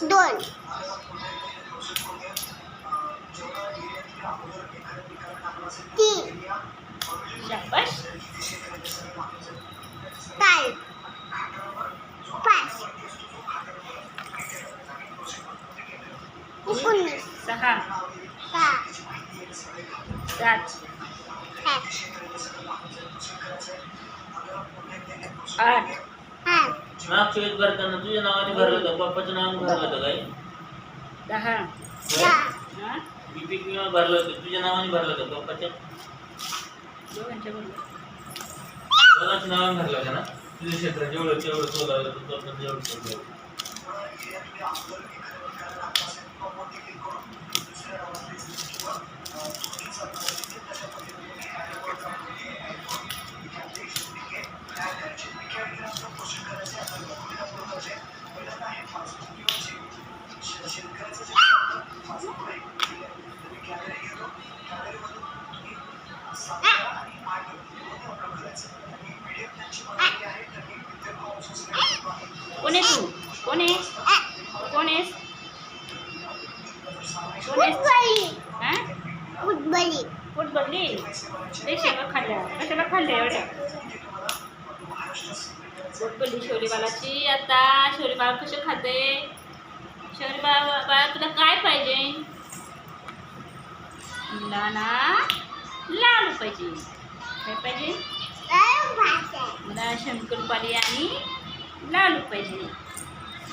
Доль. Ти. Жабаш. Тай. Пас. Укунис. Саха. Са. Сач. आठ। आठ मागच्या वेळेस भरताना तुझ्या नावाने भरलं होतं पप्पाच्या नावाने भरलं होतं काय दहा। हा। मी पीक विमा भरलं होतं तुझ्या नावाने भरलं होतं पप्पाच्या दोघांच्या बरोबर दोघांच्या नावाने भरलं होतं ना? तुझ्या क्षेत्र जेवढं तेवढं सोलावलं होतं पप्पा जेवढं सोडलं कोण कोण आहे कोण आहेस कोण आहेस फुटबॉली फुटबॉली ते शेंगा खाल्ल्या कशाला खाल्ल्या एवढ्या भरली शौरीबालाची आता शौरीबाला कसे खाते? शौरीबाला बाळा तुला काय पाहिजे? मला ना लाडू पाहिजे. काय पाहिजे? मला शंकरपाली आणि लाडू पाहिजे.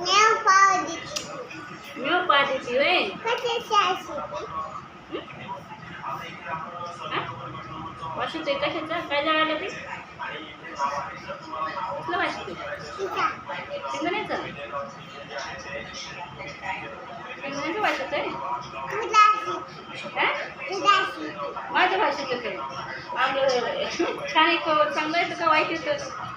नेव पावली मेव पाहते होय कशाची अशी वाशित कशाचं काय जळालं ते कुठलं तिचा शेंगण्याचं शेंगण्याचं वाशित आहे माझ्या भाषेत काय आपलं छान एक चांगलं येतं का वाईट येतं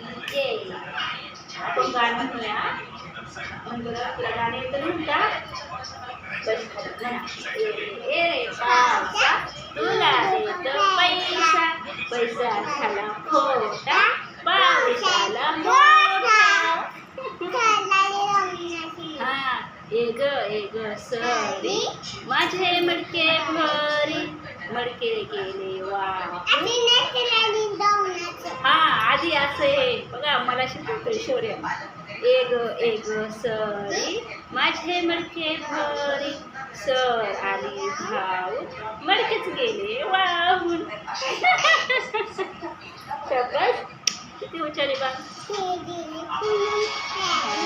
तुला. ए ए रे देतो पैसा. पैसा झाला खोटा पावसाला मोठा. हा एग एग सरी. माझे मडके भरी मडके गेले वा हा आधी असं आहे बघा मला शिकवतोय शौर्य. एग एग सरी माझे मडके भरी सर आली भाऊ मडकेच गेले वाहून. शाबास. किती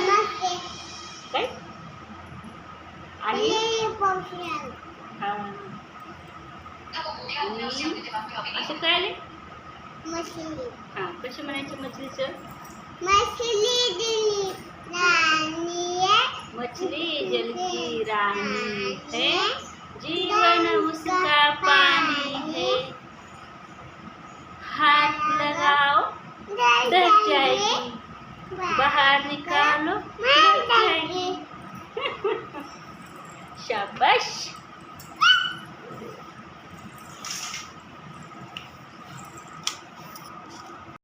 मस्ते काय? आणि? हा. असं काय आले? मछली हा कसे म्हणायचे मछलीचं? मछली दिली रानी है। मछली जल की रानी है।